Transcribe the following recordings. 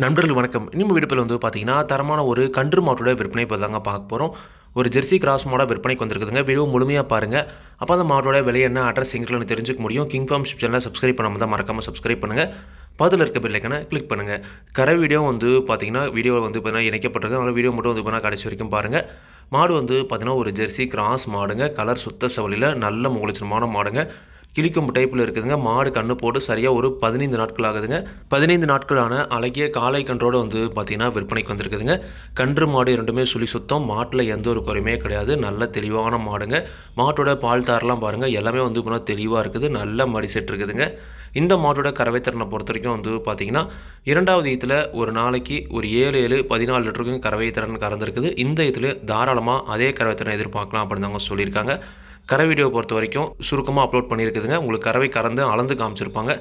நண்பர்கள் வணக்கம். இன்னும் விடுப்பில் வந்து பார்த்தீங்கன்னா தரமான ஒரு கன்று மாட்டோட விற்பனை இப்போ தாங்க பார்க்க போகிறோம் ஒரு ஜெர்சி கிராஸ் மாடாக விற்பனைக்கு வந்திருக்குதுங்க. வீடியோ முழுமையாக பாருங்கள் அப்போ அந்த மாட்டோட விலை என்ன அட்ரஸ் எங்களுக்கு தெரிஞ்சுக்க முடியும். கிங் ஃபார்ம் சேனலில் சப்ஸ்கிரைப் பண்ணாமல் தான் மறக்காமல் சப்ஸ்கிரைப் பண்ணுங்கள் பதில் இருக்க பெல்லைக்கான கிளிக் பண்ணுங்கள் கரை வீடியோ வந்து பார்த்தீங்கன்னா வீடியோ வந்து பார்த்தீங்கன்னா இணைக்கப்பட்டிருக்கு. அதனால் வீடியோ மட்டும் வந்து பார்த்தீங்கன்னா கடைசி வரைக்கும் பாருங்கள் மாடு வந்து பார்த்தீங்கன்னா ஒரு ஜெர்சி கிராஸ் மாடுங்க. கலர் சுத்த சவலியில் நல்ல முகலட்சணமான மாடுங்க. கிளிக்கொம்பு டைப்பில் இருக்குதுங்க. மாடு கண்ணு போட்டு சரியாக ஒரு பதினைந்து நாட்கள் ஆகுதுங்க. பதினைந்து நாட்களான அழகிய காலை கன்றோடு வந்து பார்த்திங்கன்னா விற்பனைக்கு வந்திருக்குதுங்க. கன்று மாடு இரண்டுமே சுழி சுத்தம். மாட்டில் எந்த ஒரு குறையுமே கிடையாது. நல்ல தெளிவான மாடுங்க. மாட்டோட பால் தாரெலாம் பாருங்கள் எல்லாமே வந்து இப்போ தெளிவாக இருக்குது. நல்ல மடி செட் இருக்குதுங்க. இந்த மாட்டோட கறவைத்திறனை பொறுத்த வரைக்கும் வந்து பார்த்திங்கன்னா இரண்டாவது ஈத்தில் ஒரு நாளைக்கு ஒரு ஏழு ஏழு பதினாலு லிட்டருக்கும் கறவைத்திறன் கறந்துருக்குது. இந்த இதில் தாராளமாக அதே கறவைத்திறனை எதிர்பார்க்கலாம் அப்படின்னு அவங்க சொல்லியிருக்காங்க. கரை வீடியோ பொறுத்த வரைக்கும் சுருக்கமாக அப்லோட் பண்ணியிருக்குதுங்க. உங்களுக்கு கறவை கறந்து அளந்து காமிச்சிருப்பாங்க.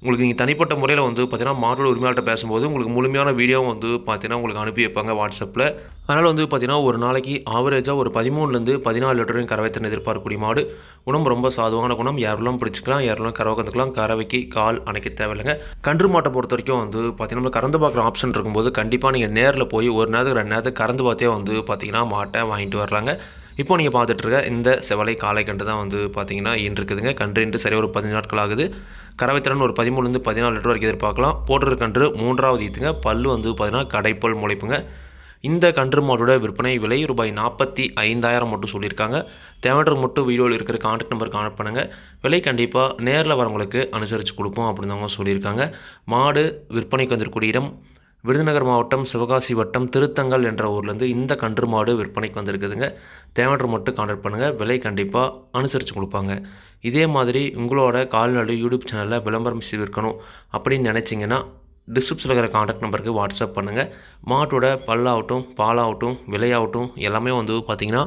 உங்களுக்கு நீங்கள் தனிப்பட்ட முறையில் வந்து பார்த்தீங்கன்னா மாட்டோட உரிமையாளர்கிட்ட பேசும்போது உங்களுக்கு முழுமையான வீடியோவும் வந்து பார்த்தீங்கன்னா உங்களுக்கு அனுப்பி வைப்பாங்க வாட்ஸ்அப்பில் அதனால் வந்து பார்த்தீங்கன்னா ஒரு நாளைக்கு ஆவரேஜாக ஒரு பதிமூணுலேருந்து பதினாலு லிட்டரையும் தண்ணி எதிர்பார்க்கக்கூடிய மாடு. குணம் ரொம்ப சாதுவான குணம். யாரெல்லாம் பிடிச்சிக்கலாம் யாரெல்லாம் கறவை கற்றுக்கலாம் கறவைக்கு கால் அணைக்க தேவையில்லைங்க. கன்று மாட்டை பொறுத்த வரைக்கும் வந்து பார்த்தீங்கன்னா நம்ம கறந்து பார்க்குற ஆப்ஷன் இருக்கும்போது கண்டிப்பாக நீங்கள் நேரில் போய் ஒரு நேரத்துக்கு ரெண்டு நேரத்துக்கு கறந்து பார்த்தே வந்து பார்த்தீங்கன்னா மாட்டை வாங்கிட்டு வரலாங்க. இப்போ நீங்கள் பார்த்துட்டு இருக்க இந்த செவலை காலை கன்று தான் வந்து பார்த்தீங்கன்னா ஈன் இருக்குதுங்க கன்று இன்று சரி ஒரு பதினஞ்சு நாட்கள் ஆகுது. கறவைத்திறன் ஒரு பதிமூணுலேருந்து பதினாலு லிட்டர் வரைக்கும் எதிர்பார்க்கலாம். போடுற கன்று மூன்றாவது ஈத்துங்க. பல்லு வந்து பார்த்தீங்கன்னா கடைப்பல் முளைப்புங்க. இந்த கன்று மாட்டோட விற்பனை விலை ரூபாய் நாற்பத்தி ஐந்தாயிரம் மட்டும் சொல்லியிருக்காங்க. தேவையான மட்டும் வீடியோவில் இருக்கிற கான்டாக்ட் நம்பருக்கு கான்டாக்ட் பண்ணுங்கள் விலை கண்டிப்பாக நேரில் வரவங்களுக்கு அனுசரித்து கொடுப்போம் அப்படின்னு அவங்க சொல்லியிருக்காங்க. மாடு விற்பனைக்கு வந்திருக்கூடிய இடம் விருதுநகர் மாவட்டம் சிவகாசி வட்டம் திருத்தங்கல் என்ற ஊர்லேருந்து இந்த கன்று மாடு விற்பனைக்கு வந்திருக்குதுங்க. தேவையற்ற மட்டும் கான்டக்ட் பண்ணுங்கள் விலை கண்டிப்பாக அனுசரித்து கொடுப்பாங்க. இதே மாதிரி உங்களோட கால்நடை யூடியூப் சேனலில் விளம்பரம் செய்து விற்கணும் அப்படின்னு நினச்சிங்கன்னா டிஸ்கிரிப்ஷனில் இருக்கிற காண்டாக்ட் நம்பருக்கு வாட்ஸ்அப் பண்ணுங்கள் மாட்டோட பல்லாகட்டும் பாலாகட்டும் விலையாகட்டும் எல்லாமே வந்து பார்த்திங்கன்னா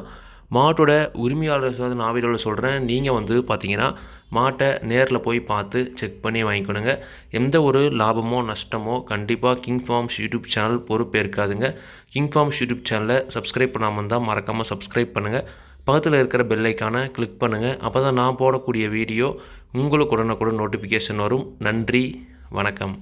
மாட்டோட உரிமையாளர் நான் சொல்கிறேன் நீங்கள் வந்து பார்த்தீங்கன்னா மாட்டை நேரில் போய் பார்த்து செக் பண்ணி வாங்கிக்கணுங்க. எந்த ஒரு லாபமோ நஷ்டமோ கண்டிப்பாக கிங் ஃபார்ம்ஸ் யூடியூப் சேனல் பொறுப்பே இருக்காதுங்க. கிங் ஃபார்ம்ஸ் யூடியூப் சேனலை சப்ஸ்கிரைப் பண்ணாமல் இருந்தால் மறக்காமல் சப்ஸ்கிரைப் பண்ணுங்கள் பக்கத்தில் இருக்கிற பெல்லைக்கான கிளிக் பண்ணுங்கள் அப்போ தான் நான் போடக்கூடிய வீடியோ உங்களுக்கு உடனுக்குடன் நோட்டிஃபிகேஷன் வரும். நன்றி வணக்கம்.